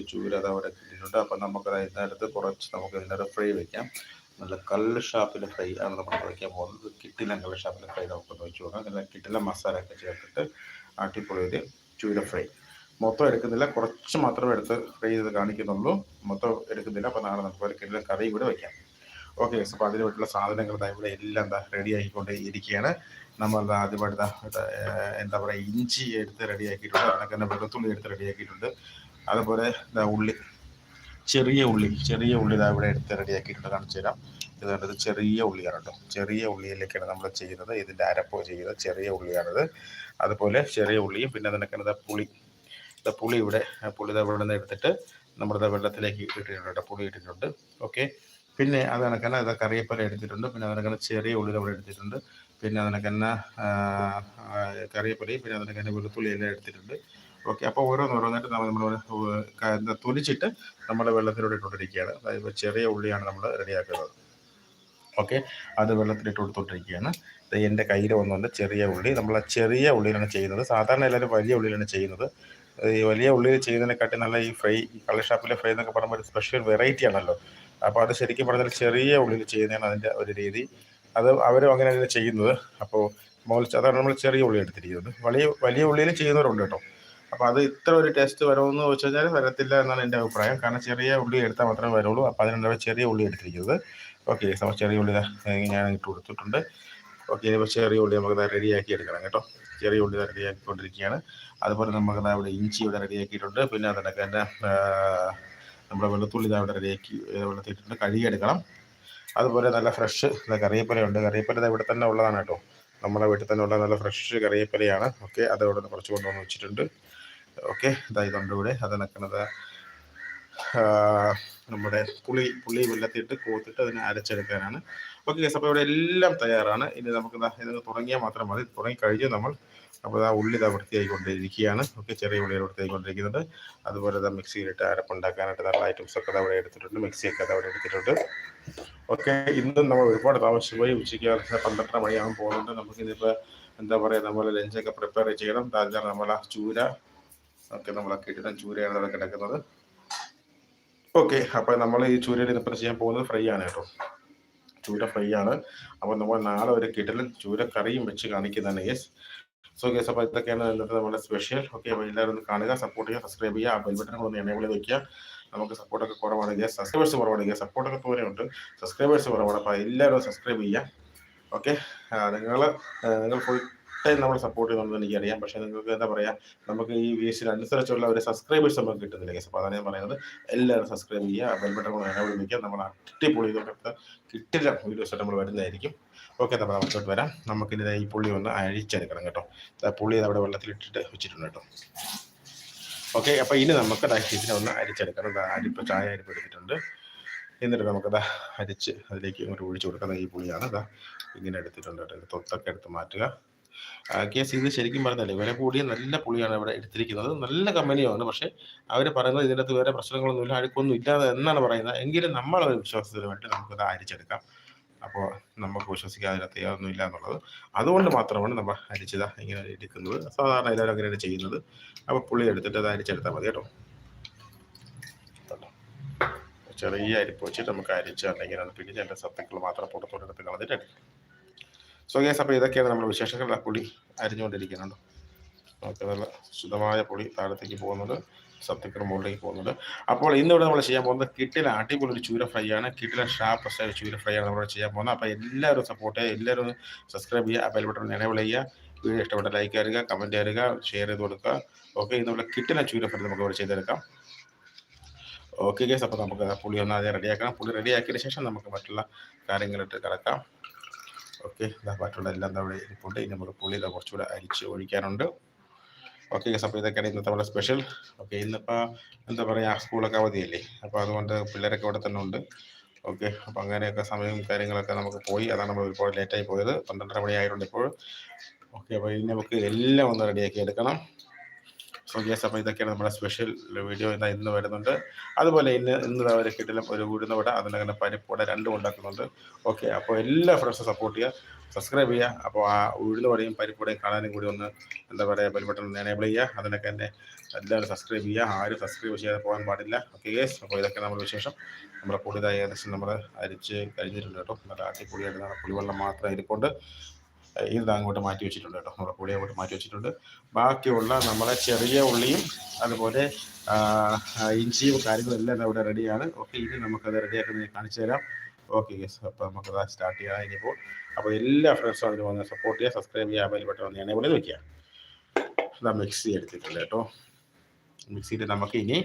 അടിപൊളി ചൂര അത് അവിടെ കിട്ടിയിട്ടുണ്ട്. അപ്പം നമുക്ക് ഇതിനകത്ത് കുറച്ച് നമുക്ക് ഇതിനകത്ത് ഫ്രൈ വയ്ക്കാം നല്ല കല്ല് ഷാപ്പിലെ ഫ്രൈ ആണ് നമ്മൾ വയ്ക്കാൻ പോകുന്നത്. കിട്ടില്ല കല്ല് ഷാപ്പിലെ ഫ്രൈ നമുക്കൊന്ന് വെച്ച് നോക്കാം നല്ല കിട്ടില്ല മസാല ഒക്കെ ചേർത്തിട്ട് അടിപൊളി ഒരു ചൂര ഫ്രൈ. മൊത്തം എടുക്കുന്നില്ല. കുറച്ച് മാത്രമേ എടുത്ത് ഫ്രൈ ചെയ്ത് കാണിക്കുന്നുള്ളൂ. മൊത്തം എടുക്കുന്നില്ല. അപ്പോൾ നാളെ നമുക്ക് ഒരു കിട്ടില്ല കറി കൂടെ വയ്ക്കാം ഓക്കെ അപ്പോൾ അതിന് വേണ്ടിയുള്ള സാധനങ്ങൾ ഇവിടെ എല്ലാം എന്താ റെഡി ആക്കിക്കൊണ്ട് ഇരിക്കുകയാണ്. നമ്മൾ ആദ്യമായിട്ട് എന്താ പറയുക ഇഞ്ചി എടുത്ത് റെഡി ആക്കിയിട്ടുണ്ട്. അതിനൊക്കെ തന്നെ വെളുത്തുള്ളി എടുത്ത് റെഡി ആക്കിയിട്ടുണ്ട്. അതുപോലെ ഉള്ളി. ചെറിയ ഉള്ളി ചെറിയ ഉള്ളി ഇതാ ഇവിടെ എടുത്ത് റെഡി ആക്കിയിട്ടുണ്ട് കാണിച്ചു തരാം. ഇത് കണ്ടത് ചെറിയ ഉള്ളിയാണ് കേട്ടോ. ചെറിയ ഉള്ളിയിലേക്കാണ് നമ്മൾ ചെയ്യുന്നത്. ഇതിന്റെ അരപ്പോ ചെയ്യുന്നത് ചെറിയ ഉള്ളിയാണിത്. അതുപോലെ ചെറിയ ഉള്ളിയും പിന്നെ അതിനൊക്കെ ഇതാ പുളി. ഇതാ പുളി ഇവിടെ പുളി ഇതാ ഇവിടെ നിന്ന് എടുത്തിട്ട് നമ്മളിത് വെള്ളത്തിലേക്ക് ഇട്ടിട്ടുണ്ട് കേട്ടോ പുളി ഇട്ടിട്ടുണ്ട്. ഓക്കെ. പിന്നെ അത് കണക്കന്നെ ഇതാ കറിയപ്പല എടുത്തിട്ടുണ്ട്. പിന്നെ അതിനൊക്കെ ചെറിയ ഉള്ളി ഇവിടെ എടുത്തിട്ടുണ്ട്. പിന്നെ അതിനൊക്കെ തന്നെ കറിയപ്പലയും പിന്നെ അതിനൊക്കെ തന്നെ വെളുത്തുള്ളി എല്ലാം എടുത്തിട്ടുണ്ട്. ഓക്കെ അപ്പോൾ ഓരോന്നോരോന്നായിട്ട് നമ്മൾ നമ്മൾ തൊലിച്ചിട്ട് നമ്മൾ വെള്ളത്തിലൂടെ ഇട്ടുകൊണ്ടിരിക്കുകയാണ്. അതായത് ചെറിയ ഉള്ളിയാണ് നമ്മൾ റെഡിയാക്കുന്നത്. ഓക്കെ അത് വെള്ളത്തിലിട്ട് കൊടുത്തോണ്ടിരിക്കുകയാണ്. എന്റെ കയ്യിൽ വന്നുകൊണ്ട് ചെറിയ ഉള്ളി നമ്മൾ ആ ചെറിയ ഉള്ളിയിലാണ് ചെയ്യുന്നത്. സാധാരണ എല്ലാവരും വലിയ ഉള്ളിയിലാണ് ചെയ്യുന്നത്. ഈ വലിയ ഉള്ളിയിൽ ചെയ്യുന്നതിനെക്കാട്ടി നല്ല ഈ ഫ്രൈ കള്ള് ഷാപ്പിലെ ഫ്രൈ എന്നൊക്കെ പറയുമ്പോൾ ഒരു സ്പെഷ്യൽ വെറൈറ്റി ആണല്ലോ. അപ്പോൾ അത് ശരിക്കും പറഞ്ഞാൽ ചെറിയ ഉള്ളിയിൽ ചെയ്യുന്നതാണ് അതിന്റെ ഒരു രീതി. അത് അവരും അങ്ങനെയാണ് ചെയ്യുന്നത്. അപ്പോൾ മോൾ അതാണ് നമ്മൾ ചെറിയ ഉള്ളി എടുത്തിരിക്കുന്നത്. വലിയ വലിയ ഉള്ളിയിൽ ചെയ്യുന്നവരുണ്ട് കേട്ടോ. അപ്പോൾ അത് ഇത്ര ഒരു ടെസ്റ്റ് വരുമെന്ന് വെച്ച് കഴിഞ്ഞാൽ വരത്തില്ല എന്നാണ് എന്റെ അഭിപ്രായം. കാരണം ചെറിയ ഉള്ളി എടുത്താൽ മാത്രമേ വരുള്ളൂ. അപ്പോൾ അതിനുള്ള ചെറിയ ഉള്ളി എടുത്തിരിക്കുന്നത്. ഓക്കെ നമ്മൾ ചെറിയ ഉള്ളി ഞാൻ ഇട്ട് കൊടുത്തിട്ടുണ്ട്. ഓക്കെ ഇനിയിപ്പോൾ ചെറിയ ഉള്ളി നമുക്ക് റെഡിയാക്കി എടുക്കണം കേട്ടോ. ചെറിയ ഉള്ളി റെഡിയാക്കിക്കൊണ്ടിരിക്കുകയാണ് അതുപോലെ നമുക്ക് ഇവിടെ ഇഞ്ചി ഇവിടെ റെഡിയാക്കിയിട്ടുണ്ട് പിന്നെ അതിനൊക്കെ തന്നെ നമ്മുടെ വെളുത്തുള്ളി ദാ ഇവിടെ റെഡിയാക്കി കഴുകി കഴുകിയെടുക്കണം അതുപോലെ നല്ല ഫ്രഷ് കറിയപ്പലയുണ്ട് കറിയപ്പല ഇവിടെ തന്നെ ഉള്ളതാണ് കേട്ടോ. നമ്മുടെ വീട്ടിൽ തന്നെ ഉള്ള നല്ല ഫ്രഷ് കറിയപ്പലയാണ് ഓക്കെ നിന്ന് കുറച്ച് കൊണ്ടുവന്ന് വെച്ചിട്ടുണ്ട്. ഓക്കെ ഇതായി ഇവിടെ. അത് നിൽക്കുന്നത് നമ്മുടെ പുളി പുളി വെള്ളത്തിയിട്ട് കോത്തിട്ട് അതിനെ അരച്ചെടുക്കാനാണ്. ഓക്കെ ഗസ് അപ്പോൾ ഇവിടെ എല്ലാം തയ്യാറാണ്. ഇനി നമുക്ക് ദാ ഇത് തുടങ്ങിയാൽ മാത്രം മതി. തുടങ്ങിക്കഴിഞ്ഞ് നമ്മൾ അപ്പോൾ ആ ഉള്ളി ഇതാ വൃത്തിയായിക്കൊണ്ടിരിക്കുകയാണ്. ഓക്കെ ചെറിയ ഉള്ളികൾ വൃത്തിയായിക്കൊണ്ടിരിക്കുന്നുണ്ട്. അതുപോലെ ഇതാ മിക്സിയിലിട്ട് അരപ്പുണ്ടാക്കാനായിട്ട് നല്ല ഐറ്റംസ് ഒക്കെ അവിടെ എടുത്തിട്ടുണ്ട്. മിക്സിയൊക്കെ അവിടെ എടുത്തിട്ടുണ്ട്. ഓക്കെ ഇന്നും നമ്മൾ ഒരുപാട് താമസിച്ച് പോയി ഉച്ചയ്ക്ക് പന്ത്രണ്ടര മണിയാകുമ്പോൾ പോകുന്നുണ്ട്. നമുക്ക് ഇതിപ്പോൾ എന്താ പറയുക നമ്മൾ ലഞ്ചൊക്കെ പ്രിപ്പയർ ചെയ്യണം. അതിലാണ് നമ്മൾ ആ ചൂര. ഒക്കെ നമ്മൾ കിട്ടുന്ന ചൂരയാണ് അവിടെ കിടക്കുന്നത്. ഓക്കെ അപ്പോൾ നമ്മൾ ഈ ചൂരയിൽ ഇതിപ്പോൾ ചെയ്യാൻ പോകുന്നത് ഫ്രൈ ആണ് കേട്ടോ. ചൂര ഫ്രൈ ആണ്. അപ്പോൾ നമ്മൾ നാളെ ഒരു കിട്ടലും ചൂര കറിയും വെച്ച് കാണിക്കുന്നതാണ് യെസ് സോ ഗേസ് അപ്പോൾ ഇതൊക്കെയാണ് ഇന്നത്തെ നമ്മുടെ സ്പെഷ്യൽ ഓക്കെ അപ്പോൾ എല്ലാവരും ഒന്ന് കാണുക സപ്പോർട്ട് ചെയ്യുക സബ്സ്ക്രൈബ് ചെയ്യുക ആ ബെൽ ബട്ടൺ ഒന്ന് എനേബിൾ വയ്ക്കുക നമുക്ക് സപ്പോർട്ടൊക്കെ കുറവാണ് ഗ്യാസ് സബ്സ്ക്രൈബേഴ്സ് കുറവാണ് ഗ്യാസ് സപ്പോർട്ടൊക്കെ തോനെയുണ്ട് സബ്സ്ക്രൈബേഴ്സ് കുറവാണ് അപ്പോൾ എല്ലാവരും സബ്സ്ക്രൈബ് ചെയ്യുക. ഓക്കെ നിങ്ങൾ നിങ്ങൾ ഫുൾ ടൈം നമ്മൾ സപ്പോർട്ട് ചെയ്യുന്നുണ്ടെന്ന് എനിക്കറിയാം. പക്ഷേ നിങ്ങൾക്ക് എന്താ പറയുക നമുക്ക് ഈ വീസിന് അനുസരിച്ചുള്ള ഒരു സബ്സ്ക്രൈബേഴ്സ് നമുക്ക് കിട്ടുന്നില്ല. അപ്പോൾ അതാണ് ഞാൻ പറയുന്നത്. എല്ലാവരും സബ്സ്ക്രൈബ് ചെയ്യുക ബെൽ ബട്ടൺ വിളിക്കുക നമ്മൾ അടിപൊളി ഇതൊക്കെ കിട്ടില്ല. വീഡിയോസ് നമ്മൾ വരുന്നതായിരിക്കും. ഓക്കെ നമ്മൾ അങ്ങോട്ട് വരാം. നമുക്കിനി ഈ പുള്ളി ഒന്ന് അഴിച്ചെടുക്കണം കേട്ടോ. പുള്ളി അവിടെ വെള്ളത്തിലിട്ടിട്ട് വെച്ചിട്ടുണ്ട് കേട്ടോ. ഓക്കെ അപ്പോൾ ഇനി നമുക്ക് ഇതിനെ ഒന്ന് അരിച്ചെടുക്കണം. അരിപ്പ് ചായ അരിപ്പ് എടുത്തിട്ടുണ്ട്. എന്നിട്ട് നമുക്കത് അരിച്ച് അതിലേക്ക് ഇങ്ങോട്ട് ഒഴിച്ചു കൊടുക്കുന്ന ഈ പുളിയാണ് ദാ ഇങ്ങനെ എടുത്തിട്ടുണ്ട് തൊത്തൊക്കെ എടുത്ത് മാറ്റുക. കേസ് ഇത് ശരിക്കും പറഞ്ഞാലേ വില കൂടിയ നല്ല പുളിയാണ് ഇവിടെ എടുത്തിരിക്കുന്നത്. നല്ല കമ്പനിയാണ്. പക്ഷേ അവർ പറയുന്നത് ഇതിന്റെ അകത്ത് വേറെ പ്രശ്നങ്ങളൊന്നുമില്ല അഴുക്കൊന്നും ഇല്ലാതെ എന്നാണ് പറയുന്നത്. എങ്കിലും നമ്മളൊരു വിശ്വാസത്തിനുമായിട്ട് നമുക്കത് അരിച്ചെടുക്കാം അപ്പോൾ നമുക്ക് വിശ്വസിക്കാൻ അതിനകത്ത് യാതൊന്നും ഇല്ല എന്നുള്ളത്. അതുകൊണ്ട് മാത്രമാണ് നമ്മൾ അരിച്ചത് ഇങ്ങനെ എടുക്കുന്നത്. സാധാരണ എല്ലാവരും അങ്ങനെയാണ് ചെയ്യുന്നത്. അപ്പോൾ പുളി എടുത്തിട്ട് അത് അരിച്ചെടുത്താൽ മതി കേട്ടോ? ചെറിയ അരിപ്പ് വെച്ചിട്ട് നമുക്ക് അരിച്ച് അല്ലെങ്കിൽ പിന്നെ എന്റെ സത്തുക്കൾ മാത്രം പുറത്തോട്ട് എടുത്ത് കളഞ്ഞിട്ട് സോ ഗ്യാസ് അപ്പോൾ ഇതൊക്കെയാണ് നമ്മുടെ വിശേഷങ്ങൾ. ആ പുളി അരിഞ്ഞുകൊണ്ടിരിക്കുന്നുണ്ട്. നമുക്ക് നല്ല ശുദ്ധമായ പുളി താഴത്തേക്ക് പോകുന്നുണ്ട്. സത്യക്കർ മുകളിലേക്ക് പോകുന്നുണ്ട്. അപ്പോൾ ഇന്നിവിടെ നമ്മൾ ചെയ്യാൻ പോകുന്നത് കിട്ടില അടിപൊളി ഒരു ചൂര ഫ്രൈ ആണ്. കിട്ടില ഷാപ്പ് ചൂര ഫ്രൈ ആണ് നമ്മൾ ചെയ്യാൻ പോകുന്നത്. അപ്പോൾ എല്ലാവരും സപ്പോർട്ട് ചെയ്യുക എല്ലാവരും സബ്സ്ക്രൈബ് ചെയ്യുക അപ്പോൾ എല്ലാവരും എനേബിൾ ചെയ്യുക. വീഡിയോ ഇഷ്ടപ്പെട്ട ലൈക്ക് തരിക കമന്റ് തരിക ഷെയർ ചെയ്ത് കൊടുക്കുക. ഓക്കെ ഇന്നിവിടെ കിട്ടിലെ ചൂര ഫ്രൈ നമുക്ക് ഇവിടെ ചെയ്തെടുക്കാം. ഓക്കെ ഗേസ് അപ്പോൾ നമുക്ക് പുളി ഒന്ന് ആദ്യം റെഡിയാക്കണം പുളി റെഡിയാക്കിയതിന് ശേഷം നമുക്ക് മറ്റുള്ള കാര്യങ്ങളിട്ട് കിടക്കാം. ഓക്കെ മറ്റുള്ള എല്ലാം നമ്മുടെ ഇരിപ്പുണ്ട്. ഇനി നമുക്ക് ഇതാ കുറച്ചുകൂടെ അരിച്ച് ഒഴിക്കാനുണ്ട്. ഓക്കെ അപ്പോൾ ഇതൊക്കെയാണ് ഇന്നത്തെ നമ്മുടെ സ്പെഷ്യൽ ഓക്കെ ഇന്നിപ്പോൾ എന്താ പറയുക സ്കൂളൊക്കെ അവധിയല്ലേ? അപ്പോൾ അതുകൊണ്ട് പിള്ളേരൊക്കെ ഇവിടെ തന്നെ ഉണ്ട്. ഓക്കെ അപ്പോൾ അങ്ങനെയൊക്കെ സമയവും കാര്യങ്ങളൊക്കെ നമുക്ക് പോയി. അതാണ് നമ്മൾ ഇപ്പോൾ ലേറ്റായി പോയത്. പന്ത്രണ്ടര മണി ആയതുകൊണ്ട് ഇപ്പോൾ. ഓക്കെ അപ്പോൾ ഇനി നമുക്ക് എല്ലാം ഒന്ന് റെഡിയാക്കി എടുക്കണം. സോ യെസ് അപ്പോൾ ഇതൊക്കെയാണ് നമ്മുടെ സ്പെഷ്യൽ വീഡിയോ ഇന്ന് ഇന്ന് വരുന്നുണ്ട്. അതുപോലെ ഇന്ന് ഇന്ന് അവരെ കിട്ടിലും ഒരു വീടുന്ന വട അതിനങ്ങനെ പരിപ്പോടെ രണ്ടും ഉണ്ടാക്കുന്നുണ്ട്. ഓക്കെ അപ്പോൾ എല്ലാ ഫ്രണ്ട്സും സപ്പോർട്ട് ചെയ്യുക. സബ്സ്ക്രൈബ് ചെയ്യുക. അപ്പോൾ ആ ഉഴുന്ന വടയും പരിപ്പോടെയും കാണാനും കൂടി ഒന്ന് എന്താ പറയുക ബെൽബട്ടൺ എനേബിൾ ചെയ്യുക. അതിനൊക്കെ തന്നെ എല്ലാവരും സബ്സ്ക്രൈബ് ചെയ്യുക. ആരും സബ്സ്ക്രൈബ് ചെയ്യാതെ പോകാൻ പാടില്ല. ഓക്കെ യെസ് അപ്പോൾ ഇതൊക്കെ നമ്മുടെ വിശേഷം. നമ്മുടെ പുളിതായ ഏകദേശം നമ്മൾ അരിച്ച് കഴിഞ്ഞിട്ടുണ്ട് കേട്ടോ. നല്ല അടിപൊളിയായിട്ട് നമ്മുടെ പുളിവെള്ളം മാത്രം ഇരിക്കൊണ്ട് ഇത് അങ്ങോട്ട് മാറ്റി വെച്ചിട്ടുണ്ട് കേട്ടോ. പുളി അങ്ങോട്ട് മാറ്റി വെച്ചിട്ടുണ്ട്. ബാക്കിയുള്ള നമ്മളെ ചെറിയ ഉള്ളിയും അതുപോലെ ഇഞ്ചിയും കാര്യങ്ങളും എല്ലാം ഇവിടെ റെഡിയാണ്. ഓക്കെ ഇനി നമുക്കത് റെഡിയാക്കുന്നത് ഞാൻ കാണിച്ചു തരാം. ഓക്കെ യെസ് അപ്പോൾ നമുക്കത് സ്റ്റാർട്ട് ചെയ്യാം. ഇനിയിപ്പോൾ അപ്പോൾ എല്ലാ ഫ്രണ്ട്സും അതിന് വന്ന് സപ്പോർട്ട് ചെയ്യുക സബ്സ്ക്രൈബ് ചെയ്യുക ബെൽ ബട്ടൺ ഒന്ന് ഇവിടെ വെക്കുക. ഇതാ മിക്സി എടുത്തിട്ടുണ്ട് കേട്ടോ. മിക്സിയിൽ നമുക്ക് ഇനി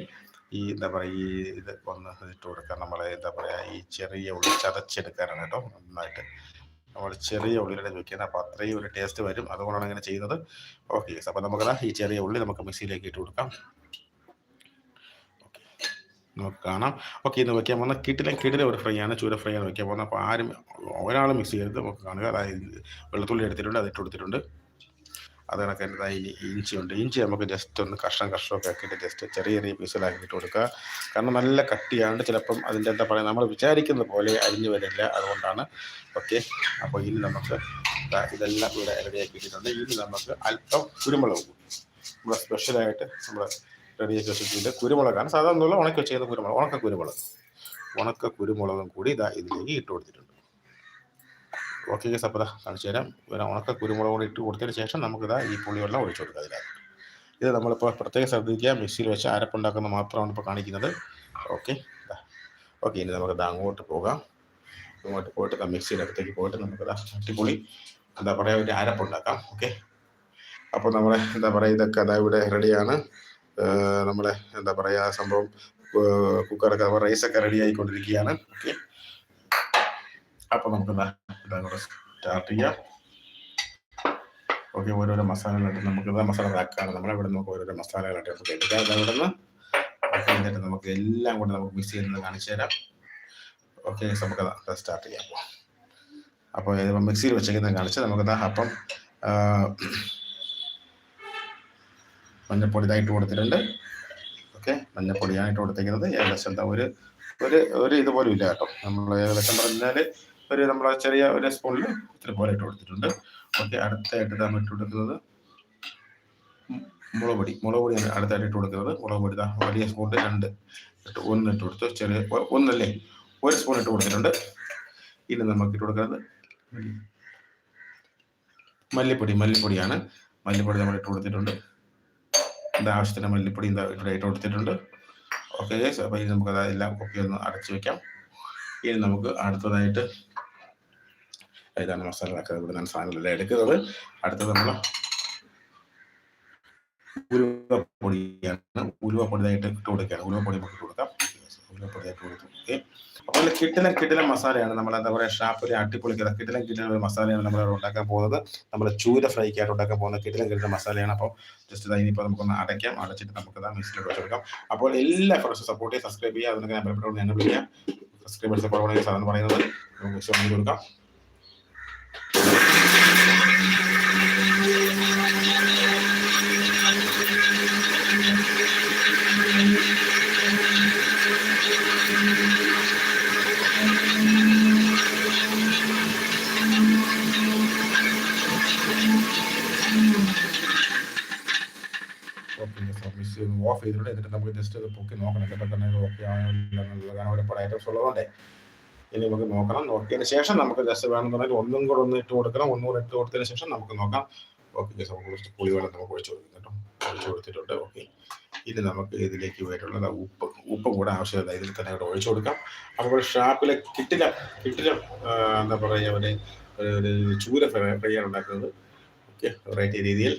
ഈ എന്താ പറയുക ഈ ഇത് ഒന്ന് ഇട്ട് കൊടുക്കാം. നമ്മളെ എന്താ പറയുക ഈ ചെറിയ ഉള്ളി ചതച്ചെടുക്കാനാണ് കേട്ടോ നന്നായിട്ട്. നമ്മൾ ചെറിയ ഉള്ളിയുടെ വെക്കുന്നത് അപ്പോൾ അത്രയും ഒരു ടേസ്റ്റ് വരും. അതുകൊണ്ടാണ് അങ്ങനെ ചെയ്യുന്നത്. ഓക്കെ അപ്പോൾ നമുക്ക് ഈ ചെറിയ ഉള്ളി നമുക്ക് മിക്സിയിലേക്ക് ഇട്ട് കൊടുക്കാം. നമുക്ക് കാണാം. ഓക്കെ ഇന്ന് വെക്കാൻ പോകുന്ന കിട്ടിലെ കിട്ടിലെ ഒരു ഫ്രൈ ആണ്. ചൂര ഫ്രൈ ആണ് വെക്കാൻ പോകുന്നത്. അപ്പോൾ ആരും ഒരാൾ മിക്സ് ചെയ്യരുത്. നമുക്ക് കാണുക. അതായത് വെള്ളത്തുള്ളി എടുത്തിട്ടുണ്ട്. അത് ഇട്ട് കൊടുത്തിട്ടുണ്ട്. അത് കണക്ക് തന്നെ ഇനി ഇഞ്ചി ഉണ്ട് ഇഞ്ചി നമുക്ക് ജസ്റ്റ് ഒന്ന് കഷ്ണം കഷ്ണമൊക്കെ ആക്കിയിട്ട് ജസ്റ്റ് ചെറിയ ചെറിയ പീസിലാക്കിയിട്ട് കൊടുക്കുക. കാരണം നല്ല കട്ടിയാണ്ട് ചിലപ്പം അതിന്റെ എന്താ പറയുക നമ്മൾ വിചാരിക്കുന്ന പോലെ അരിഞ്ഞു വരില്ല അതുകൊണ്ടാണ്. ഓക്കെ അപ്പോൾ ഇനി നമുക്ക് ഇതെല്ലാം ഇവിടെ റെഡിയാക്കിയിട്ടുണ്ട് ഇനി നമുക്ക് അല്പം കുരുമുളക് നമ്മുടെ സ്പെഷ്യലായിട്ട് നമ്മൾ റെഡിയാക്കി വെച്ചിട്ടുണ്ട് കുരുമുളകാണ് സാധാരണ ഉണക്കി വെച്ചിരിക്കുന്ന കുരുമുളക് ഉണക്ക കുരുമുളക്. ഉണക്ക കുരുമുളകും കൂടി ഇതാ ഇതിലേക്ക് ഇട്ട് കൊടുത്തിട്ടുണ്ട്. ഓക്കെ സപ്പത കാണിച്ചു തരാം. ഒരു ഉണക്ക കുരുമുളക് കൂടി ഇട്ട് കൊടുത്തതിന് ശേഷം നമുക്കിതാ ഈ പുളിവെള്ളം ഒഴിച്ചു കൊടുക്കുക അതിനകത്ത്. ഇത് നമ്മളിപ്പോൾ പ്രത്യേകം ശ്രദ്ധിക്കുക. മിക്സിയിൽ വെച്ച് അരപ്പുണ്ടാക്കുന്നത് മാത്രമാണ് ഇപ്പോൾ കാണിക്കുന്നത്. ഓക്കെ. ഓക്കെ ഇനി നമുക്കിത് അങ്ങോട്ട് പോകാം. അങ്ങോട്ട് പോയിട്ട് ദാ മിക്സിയുടെ അടുത്തേക്ക് പോയിട്ട് നമുക്കിതാ അടിപൊളി എന്താ പറയുക ഒരു അരപ്പുണ്ടാക്കാം. ഓക്കെ. അപ്പോൾ നമ്മളെ എന്താ പറയുക ഇതൊക്കെ അതാ ഇവിടെ റെഡിയാണ്. നമ്മളെ എന്താ പറയുക സംഭവം കുക്കറൊക്കെ റൈസൊക്കെ റെഡി ആയിക്കൊണ്ടിരിക്കുകയാണ്. ഓക്കെ. അപ്പോൾ നമുക്ക് സ്റ്റാർട്ട് ചെയ്യാം. ഓക്കെ ഓരോരോ മസാലകളായിട്ട് നമുക്ക് മസാല നമ്മുടെ ഇവിടെ നമുക്ക് ഓരോരോ മസാലകളായിട്ട് നമുക്ക് എടുക്കാം. അതവിടെ നിന്ന് നമുക്ക് എല്ലാം കൂടെ നമുക്ക് മിക്സ് ചെയ്യുന്നത് കാണിച്ചു തരാം. ഓക്കെ നമുക്ക് സ്റ്റാർട്ട് ചെയ്യാം. അപ്പോൾ ഇത് മിക്സിയിൽ വെച്ചേക്കുന്നത് കാണിച്ച് നമുക്ക് അപ്പം മഞ്ഞപ്പൊടി ഇതായിട്ട് കൊടുത്തിട്ടുണ്ട്. ഓക്കെ മഞ്ഞപ്പൊടിയാണ് ഇട്ട് കൊടുത്തേക്കുന്നത് ഏകദേശം എന്താ ഒരു ഒരു ഒരു ഇതുപോലും ഇല്ല കേട്ടോ. നമ്മൾ ഏകദേശം പറഞ്ഞാൽ ഒരു നമ്മളെ ചെറിയ ഒരു സ്പൂണിൽ ഇത്ര പോലെ ഇട്ട് കൊടുത്തിട്ടുണ്ട്. ഓക്കെ അടുത്തായിട്ട് നമ്മൾ ഇട്ട് കൊടുക്കുന്നത്. മുളക് പൊടി മുളക് പൊടിയാണ് അടുത്തായിട്ട് ഇട്ട് കൊടുക്കുന്നത്. മുളക് പൊടി വലിയ സ്പൂണിൽ രണ്ട് ഇട്ട് ഒന്ന് ഇട്ട് കൊടുത്തു. ചെറിയ ഒന്നല്ലേ? ഒരു സ്പൂൺ ഇട്ട് കൊടുത്തിട്ടുണ്ട്. ഇനി നമുക്ക് ഇട്ട് കൊടുക്കുന്നത് മല്ലിപ്പൊടി. മല്ലിപ്പൊടിയാണ്. മല്ലിപ്പൊടി നമ്മൾ ഇട്ട് കൊടുത്തിട്ടുണ്ട്. ഇത് ആവശ്യത്തിന് മല്ലിപ്പൊടി ഇതാ ഇവിടെ ഇട്ട് കൊടുത്തിട്ടുണ്ട്. ഓക്കെ അപ്പോൾ ഇനി നമുക്ക് അതെല്ലാം ഒക്കെ ഒന്ന് അടച്ചു വെക്കാം. ഇനി നമുക്ക് അടുത്തതായിട്ട് ഇതാണ് മസാലകളൊക്കെ ഇവിടെ നിന്ന് സാധനങ്ങളെല്ലാം എടുക്കുന്നത് അടുത്തത് നമ്മൾ ഉലുവപ്പൊടിയാണ് ഉലുവപ്പൊടിയായിട്ട് ഇട്ട് കൊടുക്കുകയാണ് ഉലുവപ്പൊടി നമുക്ക് ഇട്ട് കൊടുക്കാം ഉലുവപ്പൊടിയായിട്ട് കൊടുത്തു ഓക്കെ അപ്പോൾ കിട്ടില കിട്ടില മസാലയാണ് നമ്മൾ എന്താ പറയുക ഷാപ്പിൽ അട്ടിപ്പൊളിക്കുന്ന കിട്ടില കിട്ടുന്ന ഒരു മസാലയാണ് നമ്മൾ ഉണ്ടാക്കാൻ പോകുന്നത് നമ്മൾ ചൂര ഫ്രൈക്കായിട്ട് ഉണ്ടാക്കാൻ പോകുന്ന കിട്ടുന്ന കിട്ടുന്ന മസാലയാണ് അപ്പോൾ ജസ്റ്റ് ഇതാ ഇപ്പോൾ നമുക്കൊന്ന് അടയ്ക്കാം അടച്ചിട്ട് നമുക്ക് ഇതാ വെച്ചെടുക്കാം അപ്പോൾ എല്ലാ ഫ്രണ്ട്സും സപ്പോർട്ട് ചെയ്യുക സബ്സ്ക്രൈബ് ചെയ്യുക അതിനൊക്കെ ഞാൻ ബന്ധപ്പെട്ട് ഞാൻ വിളിക്കാം സബ്സ്ക്രൈബേഴ്സ് കുറവാണെങ്കിൽ സാധനം പറയുന്നത് നമുക്ക് കൊടുക്കാം ഓഫ് ചെയ്തിട്ടുണ്ട് എന്നിട്ട് നമുക്ക് ജസ്റ്റ് പൊക്കി നോക്കണം. കേട്ടോ ഓക്കെ ആണോ കാരണം ഒരുപാട് ഐറ്റംസ് ഉള്ളതുകൊണ്ടേ. ഇനി നമുക്ക് നോക്കണം. നോക്കിയതിന് ശേഷം നമുക്ക് ജസ്റ്റ് വേണമെന്നുണ്ടെങ്കിൽ ഒന്നും കൂടെ ഒന്ന് ഇട്ട് കൊടുക്കണം. ഒന്നും കൂടെ ഇട്ട് കൊടുത്തതിന് ശേഷം നമുക്ക് നോക്കാം. ഓക്കെ നമുക്ക് കുറച്ച് പുളിവെള്ളം നമുക്ക് ഒഴിച്ചു കൊടുക്കും കേട്ടോ. ഒഴിച്ചു കൊടുത്തിട്ടുണ്ട്. ഓക്കെ ഇനി നമുക്ക് ഇതിലേക്ക് വേണ്ടിയുള്ളത് ഉപ്പ് ഉപ്പ് കൂടെ ആവശ്യമില്ല. ഇതിൽ തന്നെ കൂടെ ഒഴിച്ചു കൊടുക്കാം. അപ്പോൾ ഷാപ്പിലെ കിട്ടില്ല കിട്ടില്ല എന്താ പറയുക ഒരു ചൂര ഫ്രൈ ആണ് ഉണ്ടാക്കുന്നത്. ഓക്കെ വെറൈറ്റി രീതിയിൽ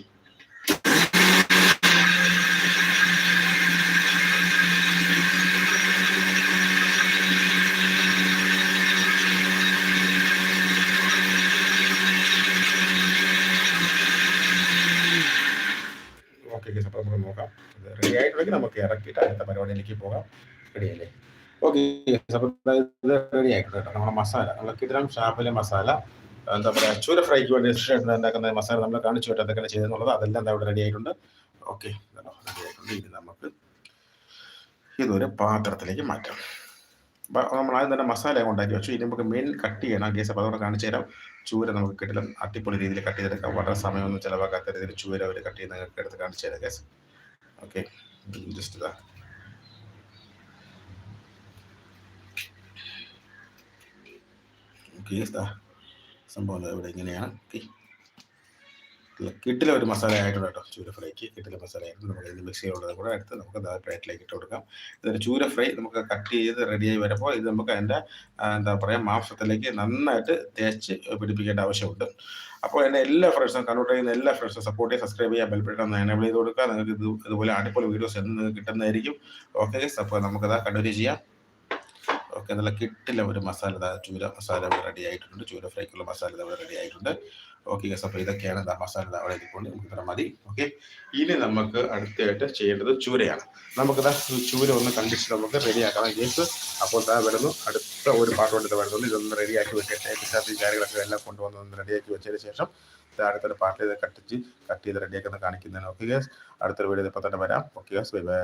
ഓക്കെ അപ്പോൾ നമുക്ക് നോക്കാം. റെഡി ആയിട്ടുണ്ടെങ്കിൽ നമുക്ക് ഇറക്കിയിട്ട് അടുത്ത പരിപാടിയിലേക്ക് പോകാം. റെഡിയല്ലേ ഓക്കെ അപ്പോൾ റെഡി ആയിട്ടുണ്ട് കേട്ടോ. നമ്മുടെ മസാല. നമ്മൾ കിടിലം ഷാപ്പിലെ മസാല. എന്താ പറയുക ചൂര ഫ്രൈക്ക് വേണ്ടി ഉണ്ടാക്കുന്ന മസാല നമ്മൾ കാണിച്ചു വിട്ട് എന്തൊക്കെയാണ് ചെയ്തെന്നുള്ളത് അതെല്ലാം എന്താ ഇവിടെ റെഡി ആയിട്ടുണ്ട്. ഓക്കെ റെഡി ആയിട്ടുണ്ട്. ഇനി നമുക്ക് ഇതൊരു പാത്രത്തിലേക്ക് മാറ്റാം. നമ്മൾ ആദ്യം തന്നെ മസാല ഉണ്ടാക്കി വെച്ചു. ഇനി നമുക്ക് മെയിൻ കട്ട് ചെയ്യണം. ഗ്യാസ് അപ്പോൾ അതുകൊണ്ട് കാണിച്ചു തരാം. ചൂര നമുക്ക് കിട്ടില്ല. അടിപൊളി രീതിയിൽ കട്ട് ചെയ്തെടുക്കാം വളരെ സമയമൊന്നും ചിലവാക്കാത്ത രീതിയിൽ ചൂര അവർ കട്ട് നിങ്ങൾക്ക് എടുത്ത് കാണിച്ചു തരാം ഗസ് ഓക്കെ ജസ്റ്റ് ഇതാ. സംഭവം ഇവിടെ ഇങ്ങനെയാണ്. ഓക്കെ കിട്ടിലെ ഒരു മസാല ആയിട്ടുണ്ട് കേട്ടോ ചൂര ഫ്രൈക്ക്. കിട്ടിലെ മസാല ആയിട്ട് നമ്മൾ ഇത് മിക്സ് ചെയ്യുന്നത് കൂടെ എടുത്ത് നമുക്ക് അത് പ്ലേറ്റിലേക്ക് ഇട്ട് കൊടുക്കാം. ഇതൊരു ചൂര ഫ്രൈ നമുക്ക് കട്ട് ചെയ്ത് റെഡിയായി വരുമ്പോൾ ഇത് നമുക്ക് അതിന്റെ എന്താ പറയുക മാംസത്തിലേക്ക് നന്നായിട്ട് തേച്ച് പിടിപ്പിക്കേണ്ട ആവശ്യമുണ്ട്. അപ്പോൾ എന്റെ എല്ലാ ഫ്രണ്ട്സും കൺവേർട്ട് ചെയ്യുന്ന എല്ലാ ഫ്രണ്ട്സും സപ്പോർട്ട് ചെയ്യുക സബ്സ്ക്രൈബ് ചെയ്യുക ബെൽബട്ടൺ ഒന്ന് എനേബിൾ ചെയ്ത് കൊടുക്കുക. നിങ്ങൾക്ക് ഇത് ഇതുപോലെ അടിപൊളി വീഡിയോസ് എന്ന് കിട്ടുന്നതായിരിക്കും. ഓക്കെ അപ്പോൾ നമുക്കത് കണ്ടിന്യൂ ചെയ്യാം. ഓക്കെ നല്ല കിട്ടില്ല. ഒരു മസാല ചൂര മസാല ഇവിടെ റെഡി ആയിട്ടുണ്ട്. ചൂര ഫ്രൈക്കുള്ള മസാല ഇവിടെ റെഡി ആയിട്ടുണ്ട്. ഓക്കെ ഗസ് അപ്പോൾ ഇതൊക്കെയാണ് ഇതാ മസാല അവിടെ ഇരിക്കൊണ്ട് നമുക്ക് ഇത്ര മതി. ഓക്കെ ഇനി നമുക്ക് അടുത്തായിട്ട് ചെയ്യേണ്ടത് ചൂരയാണ്. നമുക്കിതാ ചൂര ഒന്ന് കണ്ടിച്ച് നമുക്ക് റെഡിയാക്കണം ഗേസ് അപ്പോൾ ഇതാ വരുന്നു. അടുത്ത ഒരു പാട്ടോട്ട് ഇത് വരുന്നുണ്ട് ഇതൊന്ന് റെഡിയാക്കി വെച്ചിട്ട് പിസാത്തി കാര്യങ്ങളൊക്കെ എല്ലാം കൊണ്ടുവന്ന് ഒന്ന് റെഡിയാക്കി വെച്ചതിന് ശേഷം അടുത്തൊരു പാട്ടിൽ ഇത് കട്ടിച്ച് കട്ട് ചെയ്ത് റെഡിയാക്കുന്ന കാണിക്കുന്നതിന്. ഓക്കെ ഗസ് അടുത്തൊരു വീഡിയോ ഇപ്പോൾ തന്നെ വരാം. Okay guess bye bye